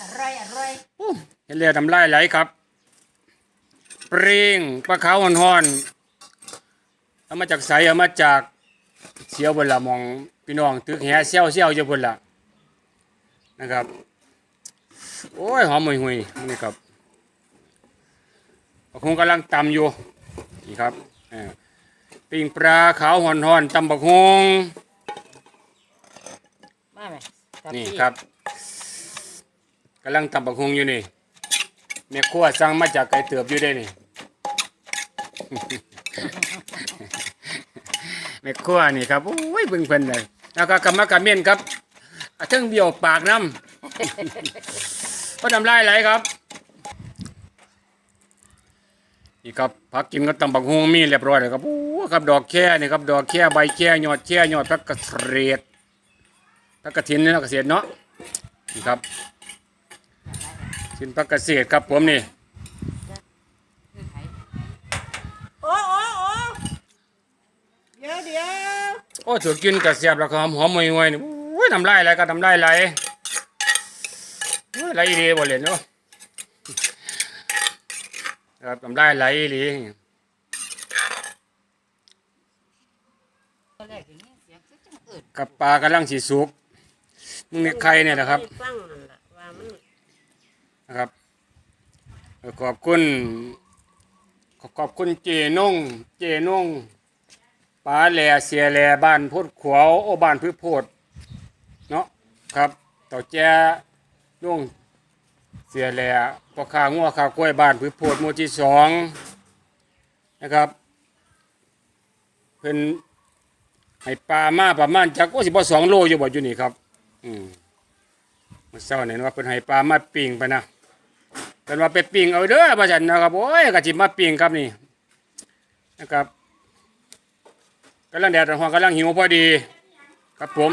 อร่อยอร่อยเห็นเรือทำลายไหลครับปริงปลาขาวห่อนๆเอามาจากใสเอามาจากเสียวบนละมองพี่น้องตึกแหเซี่ยวเซี่ยวอยู่บนละนะครับ โอ้ยหอมหุยหุยๆนี่ครับบักฮุงกำลังตำอยู่นี่ครับเออปิ้งปลาขาวห่อนๆตำบักฮุงมาไหมจันี่พี่ครับ กำลังตำบักฮุงอยู่นี่แม่ครัวสั่งมาจากไก่เตือบอยู่ได้นี่ แม่ครัวนี่ครับโอ้ยเบิ่งเพิ่นเลยแล้วก็กำมะกะเมียนครับเทั้งเบี้ยวปากน้ำก็ทำลายไหลครับนี่ครับผักกินก็ตำบักฮุงมีเรียบร้อยเลยครับโอ้ครับดอกแค่นี่ครับดอกแค่ใบแค่ยอดแค่ยอดพักกระเสียดพักกระถินนี่เนาะเกษตรเนาะนี่ครับ สินพักเกษตรครับผมนี่โอ้โอ้โอ้เดี๋ยวเดี๋ยวโอ้ถือกินกระเสียบแล้วก็หอมหอมมวยมวยนี่โอ้ยทำลายอะไรก็ทำลายไหลโอ้ยไหลอีหลีบ่เล่นเนาะครับทำลายไหลอีหลีตอนแรกอย่างนี้เสียงคือจังเอิดกับปลากำลังสีสุกมึงนี่ใครเนี่ยนะครับฟังนั่นล่ะว่ามัน นะครับ ขอบคุณขอขอบคุณเจนุ่งเจนุ่งป้าแหล่เสียแหล่บ้านพุทธขวาวโอบ้านพืชโพดเนาะครับต่อแจนุ่งเสียแหล่พอข้างัวขากล้วยบ้านพืชโพดหมู่ที่สองนะครับเพิ่นให้ปลามาประมาณจักโอ้สิบ่สองโลอยู่บ่อยู่นี่ครับ อืมมื่อเช้าเนี่ยว่าเพิ่นให้ปลามาปิ้งไปนะ เพิ่นว่าไปปิ้งเอาเด้อว่าซั่นนะครับโอ้ยก็สิมาปิ้งครับนี่นะครับกำลังแดดร้อนกำลังหิวพอดี ครับผม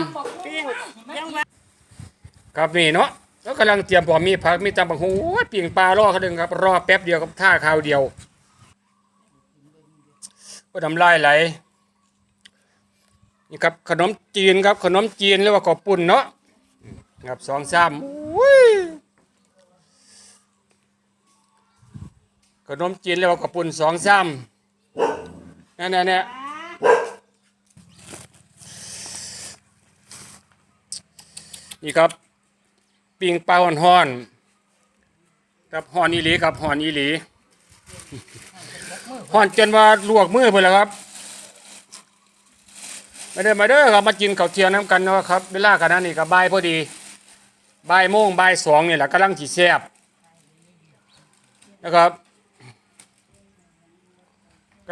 ครับนี่เนาะแล้วกำลังเตรียมพร้อมมีผักมีตำบักหุ่งโอ้ยปิ้งปลารอเขาดึงครับ รอแป๊บเดียวกับท่าคราวเดียวก็ทำลายไหลนี่ครับขนมจีนครับ ขนมจีนเรียกว่าขอบปุ่นเนาะครับสองสามอุ้ย ขนมจีนเรียกว่าขอบปุ่นสองสามนั่นน่ะเนี่ยนี่ครับปิงปลาห่อนๆครับห่อนอีหลีครับห่อนอีหลีห่อนจนว่าลวกมือเพิ่นแล้วครับมาเด้อมาเด้อครับมากินข้าวเที่ยงน้ำกันเนาะครับเวลาขนาดนี้ก็บ่ายพอดีบ่ายโมงบ่ายสองนี่แหละกำลังสิแซ่บนะครับ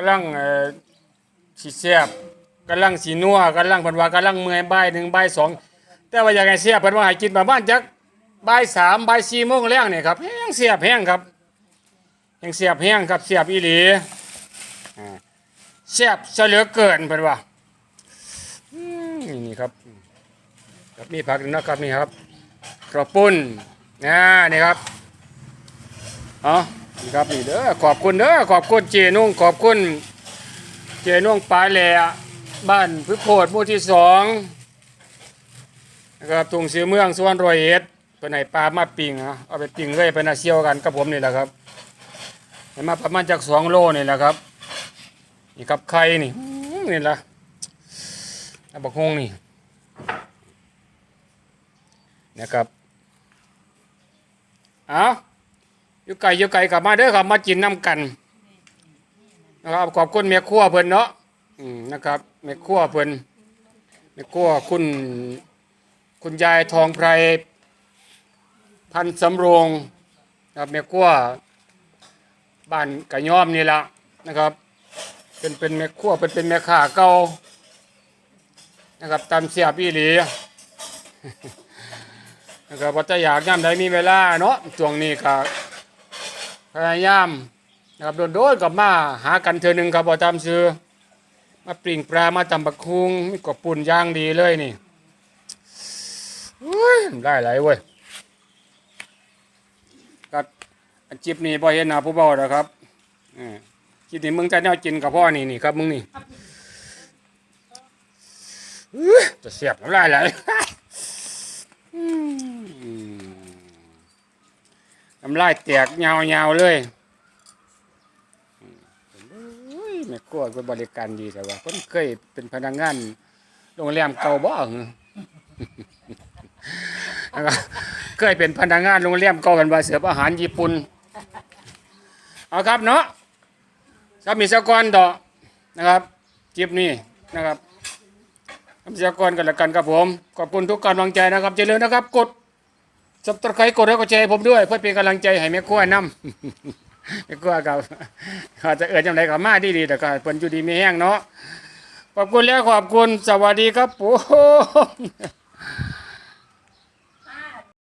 กำลังเอ่อสิแซ่บกำลังสินัวกำลังเพิ่นว่ากำลังเมื่อยบ่ายหนึ่งบ่ายสองแต่ว่าอยากให้แซ่บเพิ่นว่าให้กินประมาณจักบ่ายสามบ่ายสี่โมงแรงเนี่ยครับแห้งเสียบแห้งครับแห้งเสียบแห้งครับเสียบอีหลีเสียบเสลือเกินเพิ่นว่าอืมนี่ครับครับมีผักนะครับนี่ครับกระปุ้นนะนี่ครับ เอานี่ ครับนี่เด้อขอบคุณเด้อขอบคุณเจนุ่งขอบคุณ เจนุ่งปลายแหล่บ้านพืชโพดหมู่ที่สองนะครับทุ่งเสือเมืองสวนรอยเอ็ดเพิ่นให้ปลามาปิงอะเอาไปปิงเลยเป็นอาเซียวกันกับผมนี่แหละครับให้มาประมาณจากสองโลนี่แหละครับนี่ครับไข่นี่นี่ละอับกฮงนี่นะครับ เอา อยู่ไก่อยู่ไก่กลับมาเด้อครับมากินน้ำกันนะครับขอบคุณแม่ครัวเพิ่นเนาะอืมนะครับแม่ครัวเพิ่นแม่ครัวคุณคุณยายทองไพรพันสำโรงนะครับแม่ครัวบ้านกะย้อมนี่ละนะครับเป็นเป็นแม่ครัวเป็นเป็นแม่ค้าเก่านะครับตามเสียบอีหลีนะครับว่าจะอยากย่ำใดมีเวลาเนาะช่วงนี้ก็ พยายามนะครับโดนๆกับมาหากันเธอหนึ่งครับว่ตามซื้อมาปริ่งปลามาตำบักคุงมีกบปุ่นย่างดีเลยนี่ได้หลายเว้ยครับอันจิบนี่พอเห็นน้าผู้เบาแล้วครับจิบนี่มึงจะแนวกินกับพ่อนี่นี่ครับมึงนี่จะเสียบน้ำลายไหล อืม น้ำลายแตกยาวๆเลยโอ้ยแม่ครัวก็บริการดีแต่ว่าเพิ่นเคยเป็นพนักงานโรงแรมเก่าบ่เหรอนะครับเคยเป็นพนักงานโรงแรมเก่ากันว่าเสิร์ฟอาหารญี่ปุ่นเอาครับเนาะครับมีสกอนต่อนะครับจิบนี้นะครับมีสกอนกันละกันครับผมขอบคุณทุกกำลังใจนะครับเจริญนะครับ กด สับตะไคร้กดแล้วก็แชร์ให้ผมด้วยเพื่อเป็นกำลังใจให้แม่ขั้วนํแม่ขั้วกับอาจจะเอิดจังไรก็มาดีดีๆแต่ก็เพิ่นอยู่ดีไม่แห้งเนาะขอบคุณแล้วขอบคุณสวัสดีครับผม